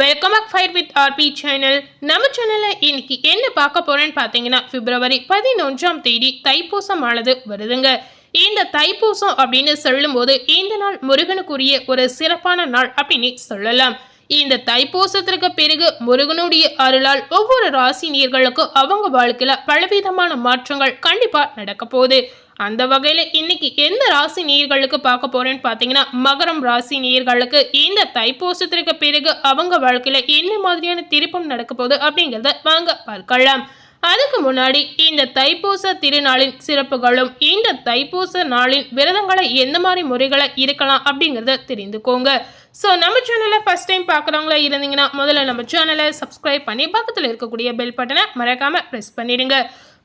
Welcome back fight with RP channel நம்ம சேனலில் இன்னைக்கு என்ன பார்க்க போறேன்னு பார்த்தீங்கன்னா பிப்ரவரி பதினொன்றாம் தேதி தைப்பூசமானது வருதுங்க. இந்த தைப்பூசம் அப்படின்னு சொல்லும்போது இந்த நாள் முருகனுக்குரிய ஒரு சிறப்பான நாள் அப்படின்னு சொல்லலாம். இந்த தைப்பூசத்திற்கு பிறகு முருகனுடைய அருளால் ஒவ்வொரு ராசி நீர்களுக்கும் அவங்க வாழ்க்கையில பலவிதமான மாற்றங்கள் கண்டிப்பா நடக்க போகுது. அந்த வகையில இன்னைக்கு எந்த ராசி நீர்களுக்கு பார்க்க போறேன்னு பார்த்தீங்கன்னா மகரம் ராசி நீர்களுக்கு இந்த தைப்பூசத்திற்கு பிறகு அவங்க வாழ்க்கையில என்ன மாதிரியான திருப்பம் நடக்க போகுது அப்படிங்கிறத வாங்க பார்க்கலாம். அதுக்கு முன்னாடி இந்த தைப்பூச திருநாளின் சிறப்புகளும் இந்த தைப்பூச நாளின் விரதங்களை எந்த மாதிரி முறைகளை இருக்கலாம் அப்படிங்கிறத தெரிந்துக்கோங்க. ஸோ நம்ம சேனலை ஃபஸ்ட் டைம் பார்க்குறவங்களா இருந்தீங்கன்னா முதல்ல நம்ம சேனலை சப்ஸ்கிரைப் பண்ணி பக்கத்தில் இருக்கக்கூடிய பெல் பட்டனை மறக்காமல் ப்ரெஸ் பண்ணிடுங்க.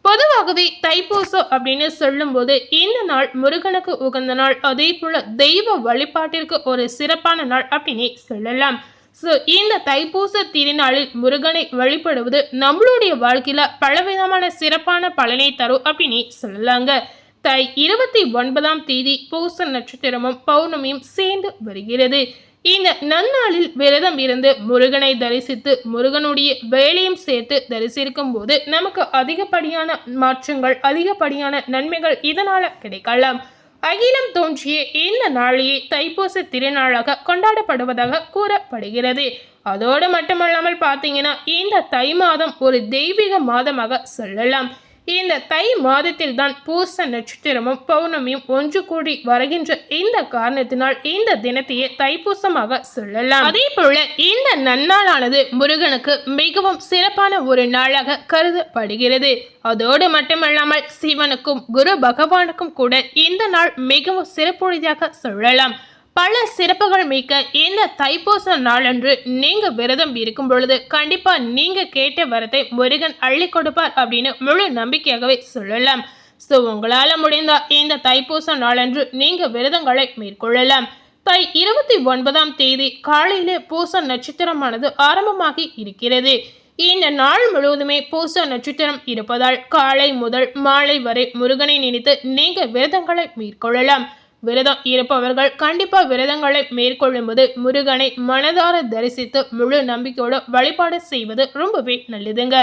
பொதுவாகவே தைப்பூசம் அப்படின்னு சொல்லும்போது இந்த நாள் முருகனுக்கு உகந்த நாள். அதே போல் தெய்வ வழிபாட்டிற்கு ஒரு சிறப்பான நாள் அப்படின்னு சொல்லலாம். ஸோ இந்த தைப்பூச திருநாளில் முருகனை வழிபடுவது நம்மளுடைய வாழ்க்கையில் பலவிதமான சிறப்பான பலனை தரும் அப்படின்னு சொல்லலாங்க. தை இருபத்தி ஒன்பதாம் தேதி பூச நட்சத்திரமும் பௌர்ணமியும் சேர்ந்து வருகிறது. இந்த நன்னாளில் விரதம் இருந்து முருகனை தரிசித்து முருகனுடைய வேலையும் சேர்த்து தரிசிக்கும் போது நமக்கு அதிகப்படியான மாற்றங்கள் அதிகப்படியான நன்மைகள் இதனால கிடைக்கலாம். அகிலம் தோன்றிய இந்த நாளையே தைப்பூச திருநாளாக கொண்டாடப்படுவதாக கூறப்படுகிறது. அதோடு மட்டுமல்லாமல் பார்த்தீங்கன்னா இந்த தை மாதம் ஒரு தெய்வீக மாதமாக சொல்லலாம். இந்த தை மாதத்தில்தான் பூச நட்சத்திரமும் பௌர்ணமியும் ஒன்று கூடி வருகின்ற இந்த காரணத்தினால் இந்த தினத்தையே தைப்பூசமாக சொல்லலாம். அதே போல இந்த நன்னாளானது முருகனுக்கு மிகவும் சிறப்பான ஒரு நாளாக கருதப்படுகிறது. அதோடு மட்டுமல்லாமல் சிவனுக்கும் குரு பகவானுக்கும் கூட இந்த நாள் மிகவும் சிறப்புடையதாக சொல்லலாம். பல சிறப்புகள் மிக்க இந்த தைப்பூச நாளன்று நீங்க விரதம் இருக்கும் பொழுது கண்டிப்பா நீங்க கேட்ட வரத்தை முருகன் அள்ளி கொடுப்பார் அப்படின்னு முழு நம்பிக்கையாகவே சொல்லலாம். ஸோ உங்களால் முடிந்தால் இந்த தைப்பூச நாளன்று நீங்க விரதங்களை மேற்கொள்ளலாம். தை இருபத்தி ஒன்பதாம் தேதி காலையிலே பூச நட்சத்திரமானது ஆரம்பமாகி இருக்கிறது. இந்த நாள் முழுவதுமே பூச நட்சத்திரம் இருப்பதால் காலை முதல் மாலை வரை முருகனை நினைத்து நீங்க விரதங்களை மேற்கொள்ளலாம். விரதம் இருப்பவர்கள் கண்டிப்பாக விரதங்களை மேற்கொள்ளும்போது முருகனை மனதார தரிசித்து முழு நம்பிக்கையோடு வழிபாடு செய்வது ரொம்பவே நல்லதுங்க.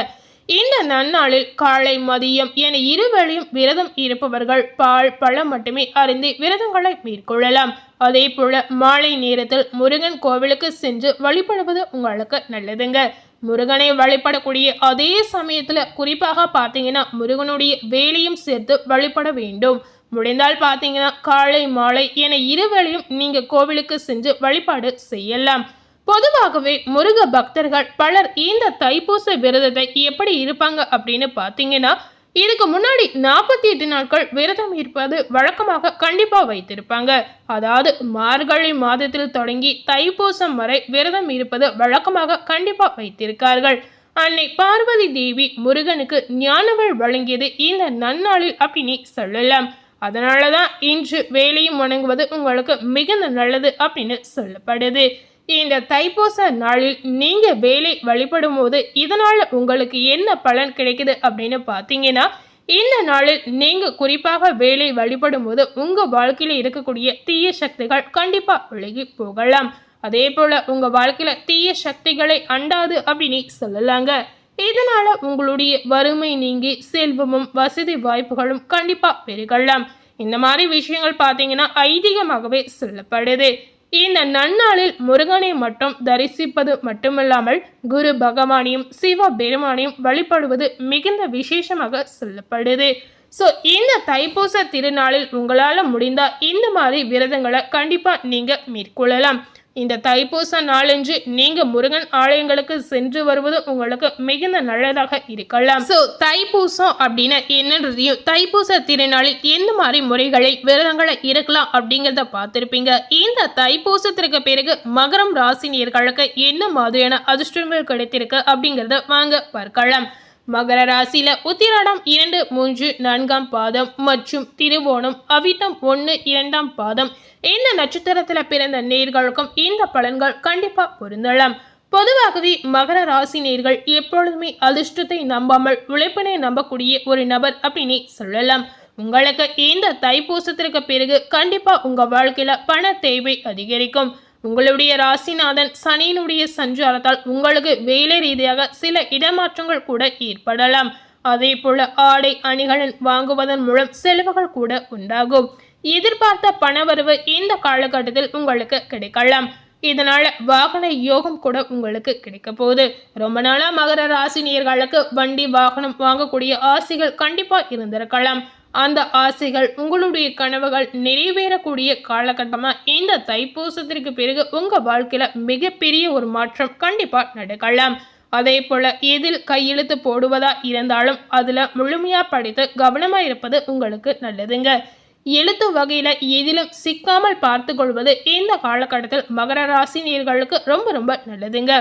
இந்த நன்னாளில் காலை மதியம் என இருவேளையும் விரதம் இருப்பவர்கள் பால் பழம் மட்டுமே அறிந்து விரதங்களை மேற்கொள்ளலாம். அதே போல மாலை நேரத்தில் முருகன் கோவிலுக்கு சென்று வழிபடுவது உங்களுக்கு நல்லதுங்க. முருகனை வழிபடக்கூடிய அதே சமயத்துல குறிப்பாக பார்த்தீங்கன்னா முருகனுடைய வேலையும் சேர்த்து வழிபட வேண்டும். முடிந்தால் பார்த்தீங்கன்னா காலை மாலை என இருவேளையும் நீங்கள் கோவிலுக்கு சென்று வழிபாடு செய்யலாம். பொதுவாகவே முருக பக்தர்கள் பலர் இந்த தைப்பூச விரதத்தை எப்படி இருப்பாங்க அப்படின்னு பார்த்தீங்கன்னா இதுக்கு முன்னாடி நாற்பத்தி எட்டு நாட்கள் விரதம் இருப்பது வழக்கமாக கண்டிப்பாக வைத்திருப்பாங்க. அதாவது மார்கழி மாதத்தில் தொடங்கி தைப்பூசம் வரை விரதம் இருப்பது வழக்கமாக கண்டிப்பாக வைத்திருக்கார்கள். அன்னை பார்வதி தேவி முருகனுக்கு ஞானங்கள் வழங்கியது இந்த நன்னாளில் அப்படின்னு சொல்லலாம். அதனால தான் இன்று வேலையும் வணங்குவது உங்களுக்கு மிகுந்த நல்லது அப்படின்னு சொல்லப்படுது. இந்த தைப்பூச நாளில் நீங்கள் வேலை வழிபடும் போது இதனால் உங்களுக்கு என்ன பலன் கிடைக்குது அப்படின்னு பார்த்தீங்கன்னா இந்த நாளில் நீங்கள் குறிப்பாக வேலை வழிபடும் போது உங்கள் வாழ்க்கையில் இருக்கக்கூடிய தீய சக்திகள் கண்டிப்பாக விலகி போகலாம். அதே போல் உங்கள் வாழ்க்கையில் தீய சக்திகளை அண்டாது அப்படின்னு சொல்லலாங்க. இதனால உங்களுடைய வறுமை நீங்கி செல்வமும் வசதி வாய்ப்புகளும் கண்டிப்பாக பெருகலாம். இந்த மாதிரி விஷயங்கள் பார்த்தீங்கன்னா ஐதீகமாகவே சொல்லப்படுது. இந்த நன்னாளில் முருகனை மட்டும் தரிசிப்பது மட்டுமல்லாமல் குரு பகவானையும் சிவ பெருமானையும் வழிபடுவது மிகுந்த விசேஷமாக சொல்லப்படுது. ஸோ இந்த தைப்பூச திருநாளில் உங்களால் முடிந்தால் இந்த மாதிரி விரதங்களை கண்டிப்பாக நீங்கள் மேற்கொள்ளலாம். இந்த தைப்பூச நாளன்று நீங்க முருகன் ஆலயங்களுக்கு சென்று வருவது உங்களுக்கு மிகுந்த நல்லதாக இருக்கலாம். ஸோ தைப்பூசம் அப்படின்னா என்னன்றதையும் தைப்பூச திருநாளில் எந்த மாதிரி முறைகளில் விரதங்களை இருக்கலாம் அப்படிங்கிறத பார்த்துருப்பீங்க. இந்த தைப்பூசத்திற்கு பிறகு மகரம் ராசினியர்களுக்கு என்ன மாதிரியான அதிர்ஷ்டங்கள் கிடைத்திருக்கு அப்படிங்கிறத வாங்க பார்க்கலாம். மகர ராசியில உத்திராடம் இரண்டு மூன்று நான்காம் பாதம் மற்றும் திருவோணம் அவிட்டம் ஒன்று இரண்டாம் பாதம். இந்த நட்சத்திரத்துல பிறந்த நேர்களுக்கும் இந்த பலன்கள் கண்டிப்பா பொருந்தலாம். பொதுவாகவே மகர ராசி நேர்கள் எப்பொழுதுமே அதிர்ஷ்டத்தை நம்பாமல் உழைப்பினை நம்பக்கூடிய ஒரு நபர் அப்படின்னு சொல்லலாம். உங்களுக்கு இந்த தைப்பூசத்திற்கு பிறகு கண்டிப்பா உங்க வாழ்க்கையில பண தேவை அதிகரிக்கும். உங்களுடைய ராசிநாதன் சனியினுடைய சஞ்சாரத்தால் உங்களுக்கு வேலை ரீதியாக சில இடமாற்றங்கள் கூட ஏற்படலாம். அதே போல ஆடை அணிகளின் வாங்குவதன் மூலம் செலவுகள் கூட உண்டாகும். எதிர்பார்த்த பணவரவு இந்த காலகட்டத்தில் உங்களுக்கு கிடைக்கலாம். இதனால வாகன யோகம் கூட உங்களுக்கு கிடைக்க போகுது. ரொம்ப நாளா மகர ராசி நேர்களுக்கு வண்டி வாகனம் வாங்கக்கூடிய ஆசைகள் கண்டிப்பா இருந்திருக்கலாம். அந்த ஆசைகள் உங்களுடைய கனவுகள் நிறைவேறக்கூடிய காலகட்டமா இந்த தைப்பூசத்திற்கு பிறகு உங்க வாழ்க்கையில மிகப்பெரிய ஒரு மாற்றம் கண்டிப்பா நடக்கலாம். அதே போல எதில் கையெழுத்து போடுவதா இருந்தாலும் அதுல முழுமையா படித்து கவனமா இருப்பது உங்களுக்கு நல்லதுங்க. எழுத்து வகையில் எதிலும் சிக்காமல் பார்த்து கொள்வது இந்த காலகட்டத்தில் மகர ராசி நேர்களுக்கு ரொம்ப ரொம்ப நல்லதுங்க.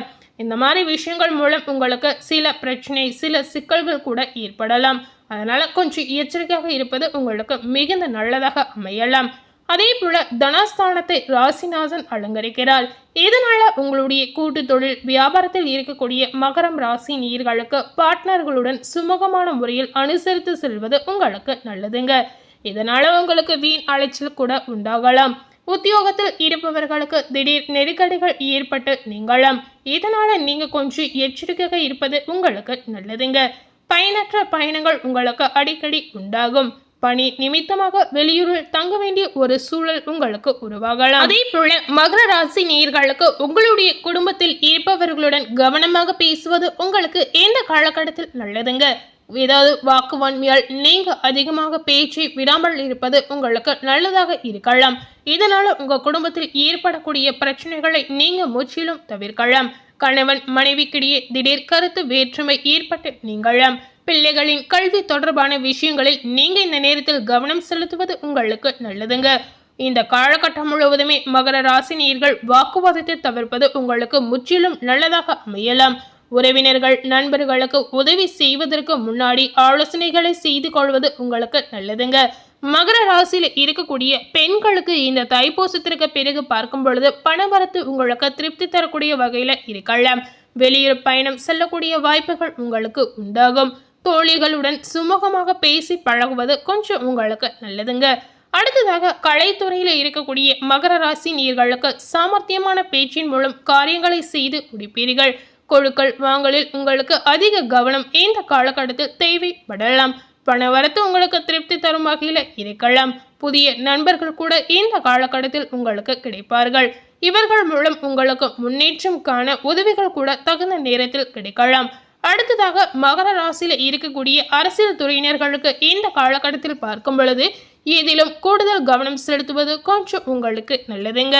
இந்த மாதிரி விஷயங்கள் மூலம் உங்களுக்கு சில பிரச்சனை சில சிக்கல்கள் கூட ஏற்படலாம். அதனால் கொஞ்சம் எச்சரிக்கையாக இருப்பது உங்களுக்கு மிகுந்த நல்லதாக அமையலாம். அதே போல தனஸ்தானத்தை ராசிநாதன் அலங்கரிக்கிறார். இதனால உங்களுடைய கூட்டு தொழில் வியாபாரத்தில் இருக்கக்கூடிய மகரம் ராசி நீர்களுக்கு பார்ட்னர்களுடன் சுமூகமான முறையில் அனுசரித்து செல்வது உங்களுக்கு நல்லதுங்க. இதனால் உங்களுக்கு வீண் அலைச்சல் கூட உண்டாகலாம். உத்தியோகத்தில் இருப்பவர்களுக்கு திடீர் நெருக்கடிகள் ஏற்பட்டு நீங்களாம் இதனால் நீங்கள் கொஞ்சம் எச்சரிக்கையாக இருப்பது உங்களுக்கு நல்லதுங்க. பயனற்ற பயணங்கள் உங்களுக்கு அடிக்கடி உண்டாகும். பணி நிமித்தமாக வெளியூரில் தங்க வேண்டிய ஒரு சூழல் உங்களுக்கு உருவாகலாம். அதே போல மகர ராசி நேயர்களுக்கு உங்களுடைய குடும்பத்தில் இருப்பவர்களுடன் கவனமாக பேசுவது உங்களுக்கு எந்த காலகட்டத்தில் நல்லதுங்க? ஏதாவது வாக்குவன்மையால் நீங்க அதிகமாக பேச்சு விடாமல் இருப்பது உங்களுக்கு நல்லதாக இருக்கலாம். இதனால உங்க குடும்பத்தில் ஏற்படக்கூடிய பிரச்சனைகளை நீங்க முற்றிலும் தவிர்க்கலாம். கணவன் மனைவிக்கிடையே திடீர் கருத்து வேற்றுமை ஏற்பட்டு நீங்களாம் பிள்ளைகளின் கல்வி தொடர்பான விஷயங்களில் நீங்க இந்த நேரத்தில் கவனம் செலுத்துவது உங்களுக்கு நல்லதுங்க. இந்த காலகட்டம் முழுவதுமே மகர ராசினியர்கள் வாக்குவாதத்தை தவிர்ப்பது உங்களுக்கு முற்றிலும் நல்லதாக அமையலாம். உறவினர்கள் நண்பர்களுக்கு உதவி செய்வதற்கு முன்னாடி ஆலோசனைகளை செய்து கொள்வது உங்களுக்கு நல்லதுங்க. மகர ராசியில் இருக்கக்கூடிய பெண்களுக்கு இந்த தைப்பூசத்திற்கு பிறகு பார்க்கும் பொழுது பணவரத்து உங்களுக்கு திருப்தி தரக்கூடிய வகையில் இருக்கலாம் வெளியூர் பயணம் செல்லக்கூடிய வாய்ப்புகள் உங்களுக்கு உண்டாகும். தோழிகளுடன் சுமூகமாக பேசி பழகுவது கொஞ்சம் உங்களுக்கு நல்லதுங்க. அடுத்ததாக கலைத்துறையில் இருக்கக்கூடிய மகர ராசி நீர்களுக்கு சாமர்த்தியமான பேச்சின் மூலம் காரியங்களை செய்து முடிப்பீர்கள். கொழுக்கள் வாங்கலில் உங்களுக்கு அதிக கவனம் இந்த காலகட்டத்தில் தேவைப்படலாம். பணவரத்து உங்களுக்கு திருப்தி தரும் வகையில் இருக்கலாம். புதிய நண்பர்கள் கூட இந்த காலகட்டத்தில் உங்களுக்கு கிடைப்பார்கள். இவர்கள் மூலம் உங்களுக்கு முன்னேற்றம் காண உதவிகள் கூட தகுந்த நேரத்தில் கிடைக்கலாம். அடுத்ததாக மகர ராசியில் இருக்கக்கூடிய அரசியல் துறையினர்களுக்கு இந்த காலகட்டத்தில் பார்க்கும் பொழுது இதிலும் கூடுதல் கவனம் செலுத்துவது கொஞ்சம் உங்களுக்கு நல்லதுங்க.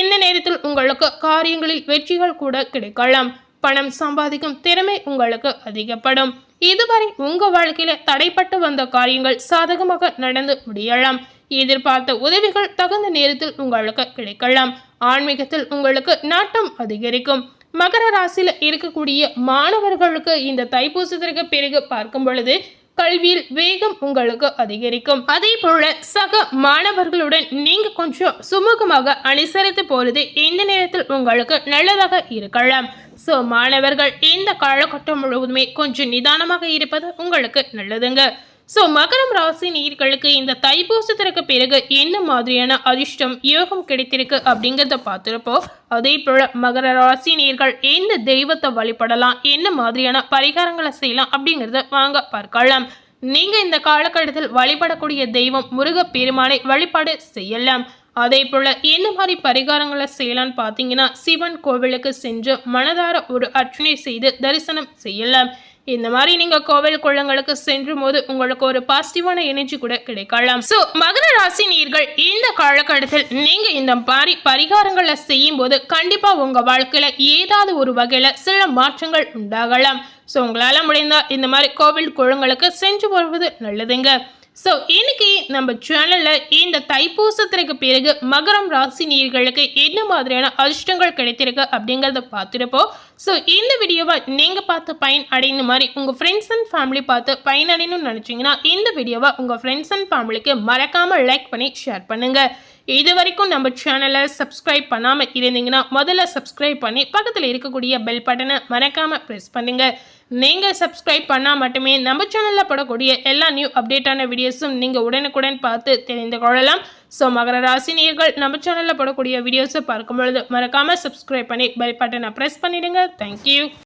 இந்த நேரத்தில் உங்களுக்கு காரியங்களில் வெற்றிகள் கூட கிடைக்கலாம். பணம் சம்பாதிக்கும் திறமை உங்களுக்கு அதிகப்படும். இதுவரை உங்க வாழ்க்கையில தடைப்பட்டு வந்த காரியங்கள் சாதகமாக நடந்து முடியலாம். எதிர்பார்த்த உதவிகள் தகுந்த நேரத்தில் உங்களுக்கு கிடைக்கலாம். ஆன்மீகத்தில் உங்களுக்கு நாட்டம் அதிகரிக்கும். மகர ராசியில் இருக்கக்கூடிய மாணவர்களுக்கு இந்த தைப்பூசத்திற்கு பிறகு பார்க்கும் பொழுது கல்வியில் வேகம் உங்களுக்கு அதிகரிக்கும். அதே போல சக மாணவர்களுடன் நீங்க கொஞ்சம் சுமூகமாக அனுசரித்து போறது இந்த நேரத்தில் உங்களுக்கு நல்லதாக இருக்கலாம். ஸோ மாணவர்கள் இந்த காலகட்டம் முழுவதுமே கொஞ்சம் நிதானமாக இருப்பது உங்களுக்கு நல்லதுங்க. ஸோ மகரம் ராசி நீர்களுக்கு இந்த தைப்பூசத்திற்கு பிறகு என்ன மாதிரியான அதிர்ஷ்டம் யோகம் கிடைத்திருக்கு அப்படிங்கிறத பார்த்துருப்போம். அதே போல் மகர ராசி நீர்கள் எந்த தெய்வத்தை வழிபடலாம் என்ன மாதிரியான பரிகாரங்களை செய்யலாம் அப்படிங்கிறத வாங்க பார்க்கலாம். நீங்கள் இந்த காலகட்டத்தில் வழிபடக்கூடிய தெய்வம் முருகப்பெருமானை வழிபாடு செய்யலாம். அதே போல் என்ன மாதிரி பரிகாரங்களை செய்யலாம்னு பார்த்தீங்கன்னா சிவன் கோவிலுக்கு சென்று மனதார ஒரு அர்ச்சனை செய்து தரிசனம் செய்யலாம். இந்த மாதிரி நீங்க கோவில் குளங்களுக்கு சென்றும் போது உங்களுக்கு ஒரு பாசிட்டிவான எனர்ஜி கூட கிடைக்கலாம். ஸோ மகர ராசி நீர்கள் இந்த காலகட்டத்தில் நீங்க இந்த மாதிரி பரிகாரங்களை செய்யும் போது கண்டிப்பா உங்க வாழ்க்கையில ஏதாவது ஒரு வகையில சில மாற்றங்கள் உண்டாகலாம். ஸோ உங்களால முடிந்தா இந்த மாதிரி கோவில் குளங்களுக்கு சென்று வருவது நல்லதுங்க. ஸோ இன்னைக்கு நம்ம சேனலில் இந்த தைப்பூசத்திற்கு பிறகு மகரம் ராசி நீர்களுக்கு என்ன மாதிரியான அதிர்ஷ்டங்கள் கிடைத்திருக்கு அப்படிங்கிறத பார்த்துருப்போம். ஸோ இந்த வீடியோவை நீங்கள் பார்த்து பயன் அடைந்த மாதிரி உங்கள் ஃப்ரெண்ட்ஸ் அண்ட் ஃபேமிலி பார்த்து பயன் அடையணும்னு நினச்சிங்கன்னா இந்த வீடியோவை உங்கள் ஃப்ரெண்ட்ஸ் அண்ட் ஃபேமிலிக்கு மறக்காமல் லைக் பண்ணி ஷேர் பண்ணுங்கள் இது வரைக்கும் நம்ம சேனலை சப்ஸ்கிரைப் பண்ணாமல் இருந்தீங்கன்னா முதல்ல சப்ஸ்கிரைப் பண்ணி பக்கத்தில் இருக்கக்கூடிய பெல் பட்டனை மறக்காமல் ப்ரெஸ் பண்ணுங்கள் நீங்கள் சப்ஸ்கிரைப் பண்ணால் மட்டுமே நம்ம சேனலில் படக்கூடிய எல்லா நியூ அப்டேட்டான வீடியோஸும் நீங்கள் உடனுக்குடன் பார்த்து தெரிந்து கொள்ளலாம். ஸோ மகர ராசினியர்கள் நம்ம சேனலில் போடக்கூடிய வீடியோஸை பார்க்கும் பொழுது மறக்காமல் சப்ஸ்கிரைப் பண்ணி பெல் பட்டனை ப்ரெஸ் பண்ணிவிடுங்க தேங்க்யூ